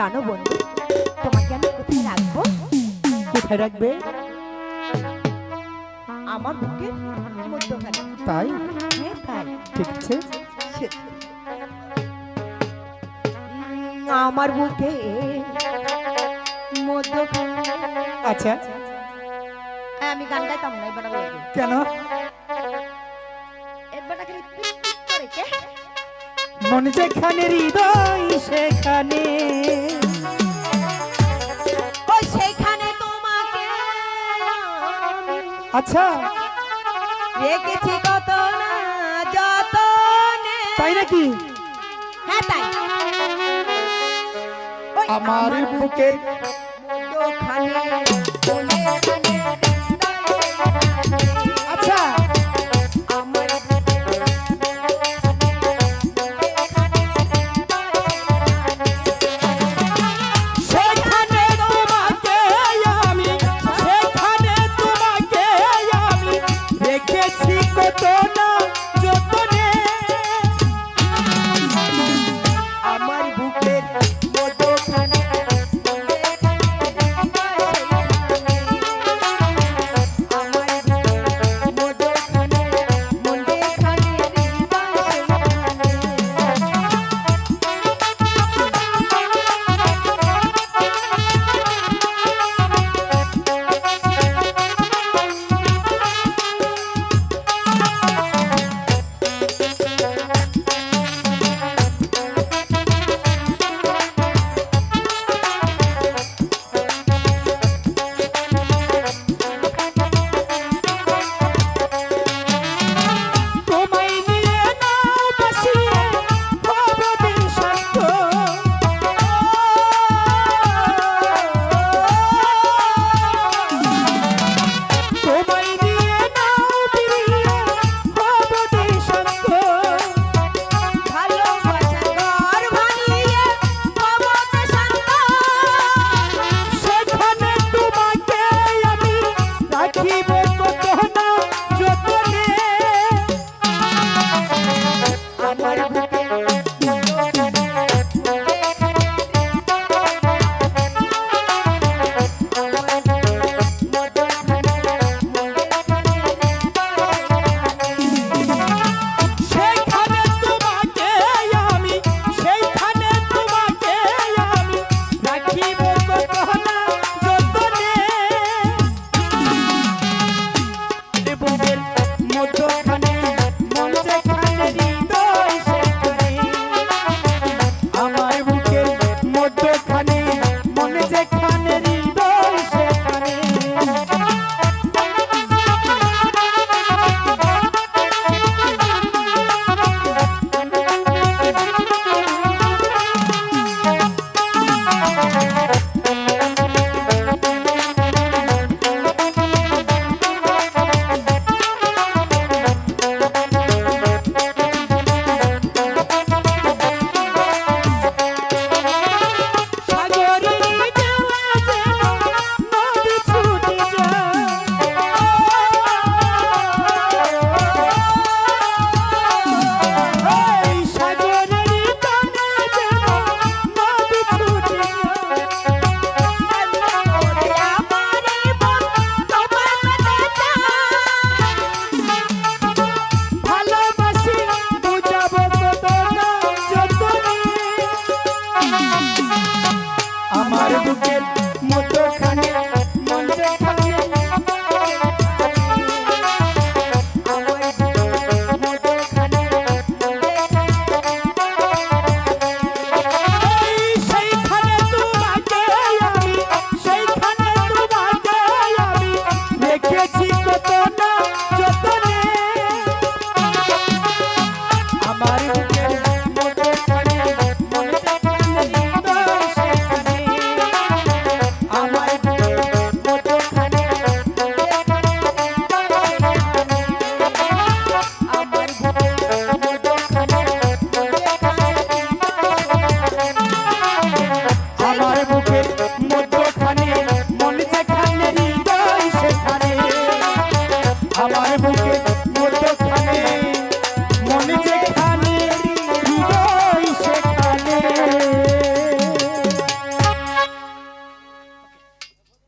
জানো বন্ধু তোমাকে আমি কোথায় রাখব? কোথায় রাখবে? আমার বুকে হ্যাঁ, তাই? ঠিক আছে। আমার বুকে আচ্ছা। আমি গান গাইতাম না এবার কেন? এবার মন যেখানে হৃদয় সেখানে আচ্ছা। রেখেছি কত না যতনে। তাই নাকি? হ্যাঁ তাই। আমার বুকের i money.